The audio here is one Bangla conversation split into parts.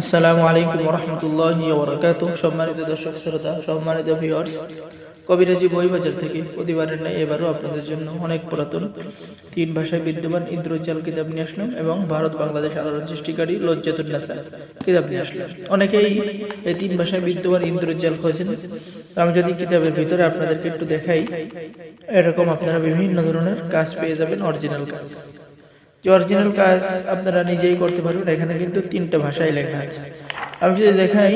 আসসালামু আলাইকুম রহমতুল্লাহ ওবরাকাত সম্মানিত দর্শক, শ্রোতা, সম্মানিত ভিউয়ার্স কবিরাজি বইবাজার থেকে প্রতিবারের ন্যায় এবারও আপনাদের জন্য অনেক পুরাতন, তিন ভাষায় বিদ্যমান ইন্দ্রজাল কিতাব নিয়ে আসলাম এবং ভারত বাংলাদেশ আলোড়ন সৃষ্টিকারী লজ্জাতুল কিতাব নিয়ে আসলাম। অনেকেই এই তিন ভাষায় বিদ্যমান ইন্দ্রজাল খোঁজেন। আমি যদি কিতাবের ভিতরে আপনাদেরকে একটু দেখাই, এরকম আপনারা বিভিন্ন ধরনের কাজ পেয়ে যাবেন, অরিজিনাল কাজ। যে অরিজিনাল কাজ আপনারা নিজেই করতে পারবেন, এখানে কিন্তু তিনটা ভাষায় লেখা আছে। আমি যদি দেখাই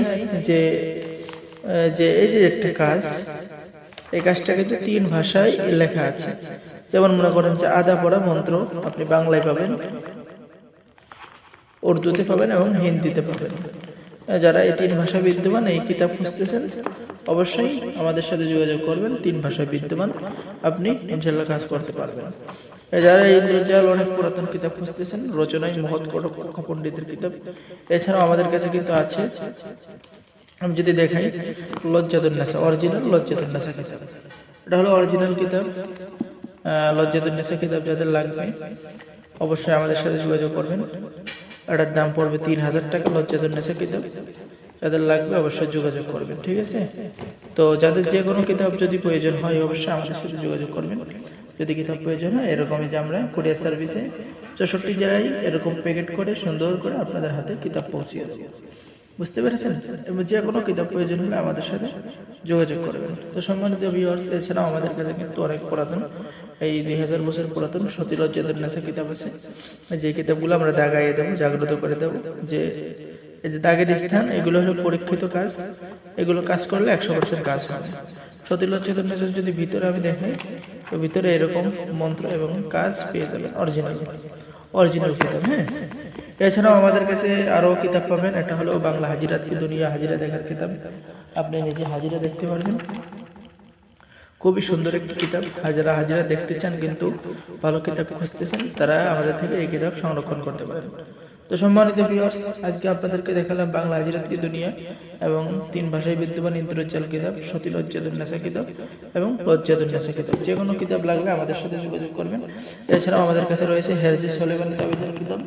যে যে এই যে একটা কাজ, এই কাজটা কিন্তু তিন ভাষায় লেখা আছে। যেমন মনে করেন যে আদা পড়া মন্ত্র আপনি বাংলায় পাবেন, উর্দুতে পাবেন এবং হিন্দিতে পাবেন। যারা এই তিন ভাষা বিদ্যমান এই কিতাব খুঁজতেছেন অবশ্যই আমাদের সাথে যোগাযোগ করবেন তিন ভাষায় বিদ্যমান আপনি ইনশাল্লাহ কাজ করতে পারবেন। যারা এই ইন্দ্রজাল অনেক পুরাতন কিতাব খুঁজতেছেন রচনায় মহৎ কটক পণ্ডিতের কিতাব এছাড়াও আমাদের কাছে কিন্তু আছে। আমি যদি দেখাই লজ্জাতুন্নেসা অরিজিনাল লজ্জাতুন্নেসা কিতাব। এটা হলো অরিজিনাল কিতাব। আহ, লজ্জাতুন্নেসা কিতাব যাদের লাগবে অবশ্যই আমাদের সাথে যোগাযোগ করবেন। এটার দাম পড়বে তিন হাজার টাকা লজ্জাতুন্নেসা কিতাব। যাদের লাগবে অবশ্যই যোগাযোগ করবেন, ঠিক আছে? তো যাদের যে কোনো কিতাব যদি প্রয়োজন হয়, অবশ্যই আমাদের সাথে যোগাযোগ করবেন। যদি কিতাব প্রয়োজন হয়, এরকমই যে আমরা কুরিয়ার সার্ভিসে চৌষট্টি জেলায় এরকম প্যাকেট করে সুন্দর করে আপনাদের হাতে কিতাব পৌঁছিয়ে বুঝতে পেরেছেন? যে কোনো কিতাব প্রয়োজন হলে আমাদের সাথে যোগাযোগ করবেন। তো সম্মানিত ভিউয়ার্স এছাড়াও আমাদের কাছে কিন্তু অনেক পুরাতন, এই দুই হাজার বছর পুরাতন সতীলজ্জাদের নাসা কিতাব আছে। যে কিতাবগুলো আমরা দাগাইয়ে দেবো, জাগ্রত করে দেবো, যে এই যে দাগের স্থান, এগুলো হলো পরীক্ষিত কাজ। এগুলো কাজ করলে একশো পার্সেন্ট কাজ হবে সতীলজ্জাদের নাসা যদি ভিতরে আমি দেখাই, তো ভিতরে এরকম মন্ত্র এবং কাজ পেয়ে যাবেন। অরিজিনাল অরিজিনাল কিতাব হ্যাঁ? এছাড়াও আমাদের কাছে আরও কিতাব পাবেন। এটা হলো বাংলা হাজিরাত কি দুনিয়া হাজিরা দেখার কিতাব। আপনি নিজে হাজিরা দেখতে পারবেন। খুবই সুন্দর একটি কিতাব। হাজারা হাজিরা দেখতে চান, কিন্তু ভালো কিতাব খুঁজতেছেন, তারা আমাদের থেকে এই কিতাব সংরক্ষণ করতে পারেন। তো সম্মানিত ভিউয়ার্স আজকে আপনাদেরকে দেখালাম বাংলা হাজিরাত কি দুনিয়া এবং তিন ভাষায় বিদ্যমান ইন্দ্রজাল কিতাব সতী লজ্জাতুন্নেসা কিতাব এবং লজ্জাতুন্নেসা কিতাব। যে কোনো কিতাব লাগলে আমাদের সাথে যোগাযোগ করবেন। এছাড়াও আমাদের কাছে রয়েছে হেরজি সলেমান তাবিজের কিতাব।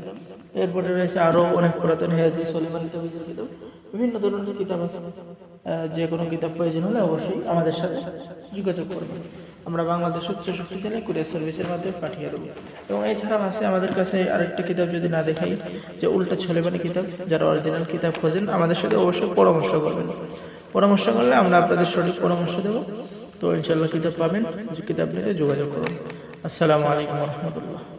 এরপরে রয়েছে আরও অনেক পুরাতন হেরজি সলেমান তাবিজের কিতাব। বিভিন্ন ধরনের কিতাব আছে। যে কোনো কিতাব প্রয়োজন হলে অবশ্যই আমাদের সাথে যোগাযোগ করবেন। আমরা বাংলাদেশ উচ্চ শক্তিশালী কুরিয়ার সার্ভিসের মাধ্যমে পাঠিয়ে দেবো। এবং এছাড়াও আছে আমাদের কাছে আরেকটা কিতাব যদি না দেখাই যে উল্টা ছোলেবানি কিতাব, যারা অরিজিনাল কিতাব খোঁজেন, আমাদের সাথে অবশ্যই পরামর্শ করবেন। পরামর্শ করলে আমরা আপনাদের সঠিক পরামর্শ দেবো। তো ইনশাল্লাহ কিতাব পাবেন কিতাব নিয়ে যোগাযোগ করুন। আসসালামু আলাইকুম রহমতুল্লাহ।